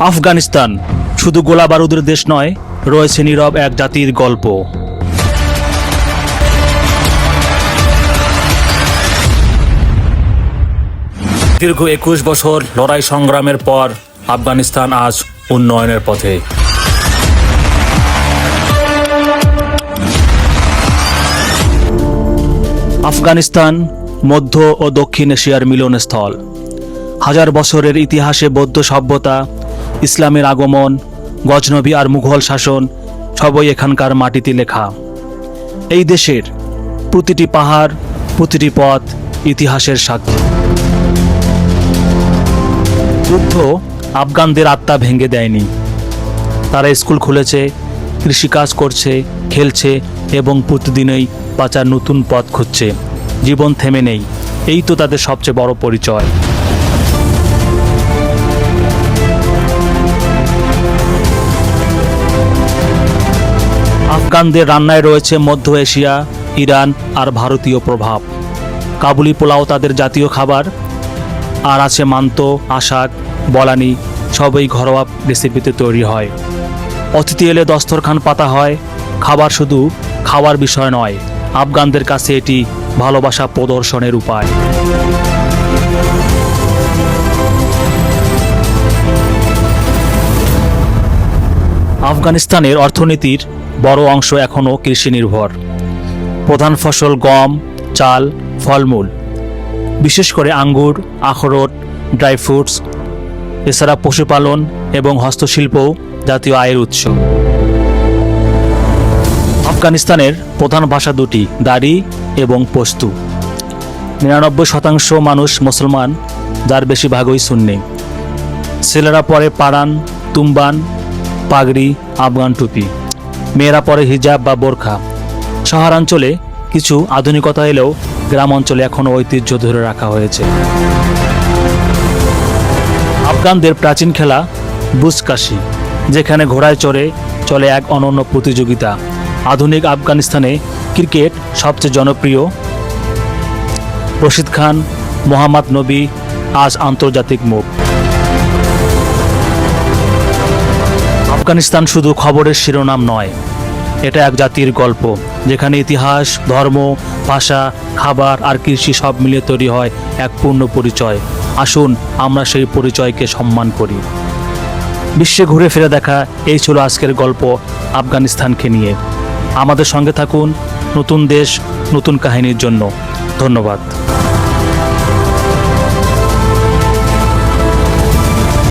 আফগানিস্তান, শুধু গোলা বারুদের দেশ নয়, রয়েছে নীরব এক জাতির গল্প। দীর্ঘ একুশ বছর লড়াই সংগ্রামের পর আফগানিস্তান আজ উন্নয়নের পথে। আফগানিস্তান, মধ্য ও দক্ষিণ এশিয়ার মিলনস্থল। হাজার বছরের ইতিহাসে বৌদ্ধ সভ্যতা ইসলামের আগমন, গজনবী আর মুঘল শাসন সবই এখানকার মাটিতে লেখা। এই দেশের প্রতিটি পাহাড়, প্রতিটি পথ ইতিহাসের সাক্ষী। যুদ্ধ আফগানদের আত্মা ভেঙে দেয়নি। তারা স্কুল খুলেছে, কৃষিকাজ করছে, খেলছে এবং প্রতিদিনই বাঁচার নতুন পথ খুঁজছে। জীবন থেমে নেই। এই তো তাদের সবচেয়ে বড় পরিচয়। আফগানদের রান্নায় রয়েছে মধ্য এশিয়া, ইরান আর ভারতীয় প্রভাব। কাবুলি পোলাও তাদের জাতীয় খাবার। আর আছে মান্ত আশাক বলানি, সবই ঘরোয়া রেসিপিতে তৈরি হয়। অতিথি এলে দস্তরখান পাতা হয়। খাবার শুধু খাওয়ার বিষয় নয়, আফগানদের কাছে এটি ভালোবাসা প্রদর্শনের উপায়। আফগানিস্তানের অর্থনীতির বড় অংশ এখনও কৃষি নির্ভর প্রধান ফসল গম, চাল, ফলমূল। বিশেষ করে আঙ্গুর, আখরোট, ড্রাই ফ্রুটস, এছাড়া পশুপালন এবং হস্তশিল্পও জাতীয় আয়ের উৎস। আফগানিস্তানের প্রধান ভাষা দুটি দারি এবং পস্তু। নিরানব্বই শতাংশ মানুষ মুসলমান, যার বেশিরভাগই সুন্নি। ছেলেরা পরে পাড়ান, তুম্বান পাগড়ি, আফগান টুপি, মেয়েরা পরে হিজাব বা বোরখা। শহরাঞ্চলে কিছু আধুনিকতা এলেও গ্রাম অঞ্চলে এখনও ঐতিহ্য ধরে রাখা হয়েছে। আফগানদের প্রাচীন খেলা বুসকাশি, যেখানে ঘোড়ায় চড়ে চলে এক অনন্য প্রতিযোগিতা। আধুনিক আফগানিস্তানে ক্রিকেট সবচেয়ে জনপ্রিয়। রশিদ খান, মোহাম্মদ নবী আজ আন্তর্জাতিক মুখ আফগানিস্তান শুধু খবরের শিরোনাম নয়, এটা এক জাতির গল্প, যেখানে ইতিহাস, ধর্ম, ভাষা, খাবার আর কৃষি সব মিলিয়ে তৈরি হয় এক পূর্ণ পরিচয়। আসুন আমরা সেই পরিচয়কে সম্মান করি। বিশ্বে ঘুরে ফিরে দেখা, এই ছিল আজকের গল্প আফগানিস্তানকে নিয়ে। আমাদের সঙ্গে থাকুন নতুন দেশ, নতুন কাহিনীর জন্য। ধন্যবাদ।